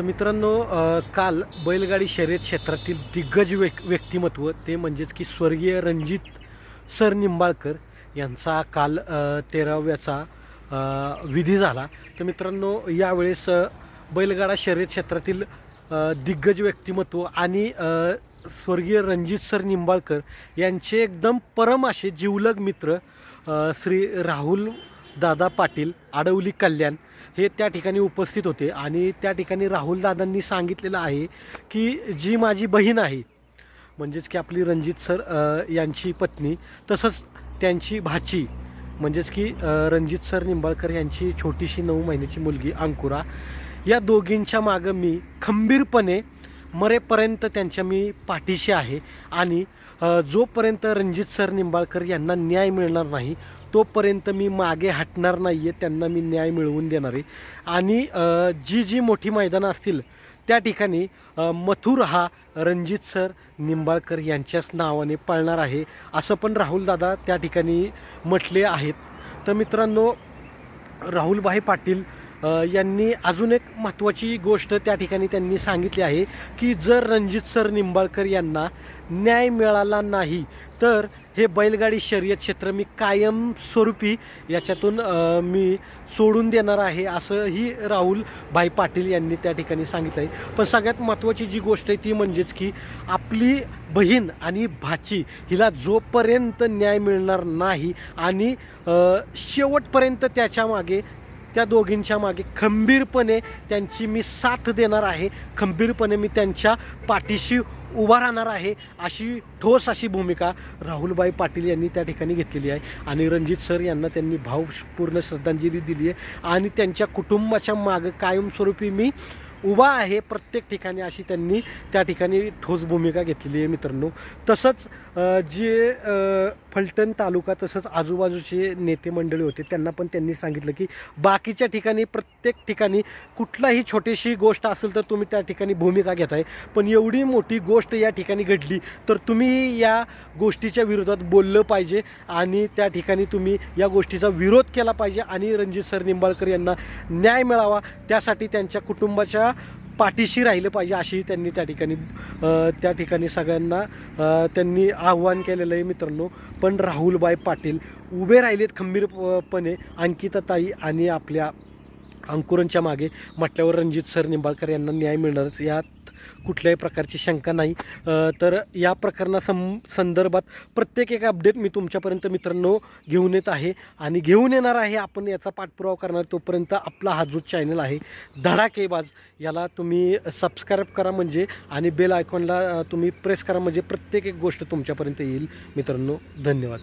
तर मित्रांनो काल बैलगाडी शर्यत क्षेत्रातील दिग्गज व्यक् व्यक्तिमत्व ते म्हणजेच की स्वर्गीय रणजित सर निंबाळकर यांचा काल तेराव्याचा विधी झाला. तर मित्रांनो यावेळेस बैलगाडा शर्यत क्षेत्रातील दिग्गज व्यक्तिमत्व आणि स्वर्गीय रणजित सर निंबाळकर यांचे एकदम परम असे जिवलग मित्र श्री राहुल दादा पाटील आडवली कल्याण हे त्या ठिकाणी उपस्थित होते. आणि त्या ठिकाणी राहुल दादांनी सांगितलेलं आहे की जी माझी बहीण आहे म्हणजेच की आपली रणजित सर यांची पत्नी तसंच त्यांची भाची म्हणजेच की रणजित सर निंबाळकर यांची छोटीशी नऊ महिन्याची मुलगी अंकुरा या दोघींच्या मागं मी खंबीरपणे मरेपर्यंत त्यांच्या मी पाठीशी आहे. आणि जोपर्यंत रणजित सर निंबाळकर यांना न्याय मिळणार नाही तोपर्यंत मी मागे हटणार नाही आहे त्यांना मी न्याय मिळवून देणार आहे. आणि जी जी मोठी मैदानं असतील त्या ठिकाणी मथुर हा रणजित सर निंबाळकर यांच्याच नावाने पाळणार आहे असं पण राहुल दादा त्या ठिकाणी म्हटले आहेत. तर मित्रांनो राहुलभाई पाटील यांनी अजून एक महत्त्वाची गोष्ट त्या ठिकाणी त्यांनी सांगितली आहे की जर रणजित सर निंबाळकर यांना न्याय मिळाला नाही तर हे बैलगाडी शर्यत क्षेत्र मी कायमस्वरूपी याच्यातून मी सोडून देणार आहे असंही राहुल भाई पाटील यांनी त्या ठिकाणी सांगितलं आहे पण सगळ्यात महत्त्वाची जी गोष्ट आहे ती म्हणजेच की आपली बहीण आणि भाची हिला जोपर्यंत न्याय मिळणार नाही आणि शेवटपर्यंत त्याच्यामागे त्या दोघींच्या मागे खंबीरपणे त्यांची मी साथ देणार आहे. खंबीरपणे मी त्यांच्या पाठीशी उभा राहणार आहे अशी ठोस अशी भूमिका राहुलबाई पाटील यांनी त्या ठिकाणी घेतलेली आहे. आणि रणजित सर यांना त्यांनी भावपूर्ण श्रद्धांजली दिली आहे. आणि त्यांच्या कुटुंबाच्या मागं कायमस्वरूपी मी उभा आहे प्रत्येक ठिकाणी अशी त्यांनी त्या ठिकाणी ठोस भूमिका घेतलेली आहे मित्रांनो. तसंच जे फलटण तालुका तसंच आजूबाजूचे नेते मंडळी होते त्यांना पण त्यांनी सांगितलं की बाकीच्या ठिकाणी प्रत्येक प्रत्येक ठिकाणी कुठलाही छोटीशी गोष्ट असेल तर तुम्ही त्या ठिकाणी भूमिका घेताय. पण एवढी मोठी गोष्ट या ठिकाणी घडली तर तुम्ही या गोष्टीच्या विरोधात बोललं पाहिजे आणि त्या ठिकाणी तुम्ही या गोष्टीचा विरोध केला पाहिजे आणि रणजित सर निंबाळकर यांना न्याय मिळावा त्यासाठी त्यांच्या कुटुंबाच्या पाठीशी राहिलं पाहिजे अशी त्यांनी त्या ठिकाणी त्या ठिकाणी सगळ्यांना त्यांनी आव्हान केलेलं आहे मित्रांनो. पण राहुलबाई पाटील उभे राहिलेत खंबीरपणे अंकिताताई आणि आपल्या अंकुरांच्या मागे म्हटल्यावर रणजित सर निंबाळकर यांना न्याय मिळणारच. यात कुठल्याही प्रकारची शंका नाही. तर या प्रकरणा सं संदर्भात प्रत्येक एक अपडेट मी तुमच्यापर्यंत मित्रांनो घेऊन येत आहे. आणि घेऊन येणार आहे आपण याचा पाठपुरावा करणार तोपर्यंत आपला हा जो चॅनल आहे धडाकेबाज याला तुम्ही सबस्क्राईब करा म्हणजे आणि बेल आयकॉनला तुम्ही प्रेस करा म्हणजे प्रत्येक एक गोष्ट तुमच्यापर्यंत येईल. मित्रांनो धन्यवाद.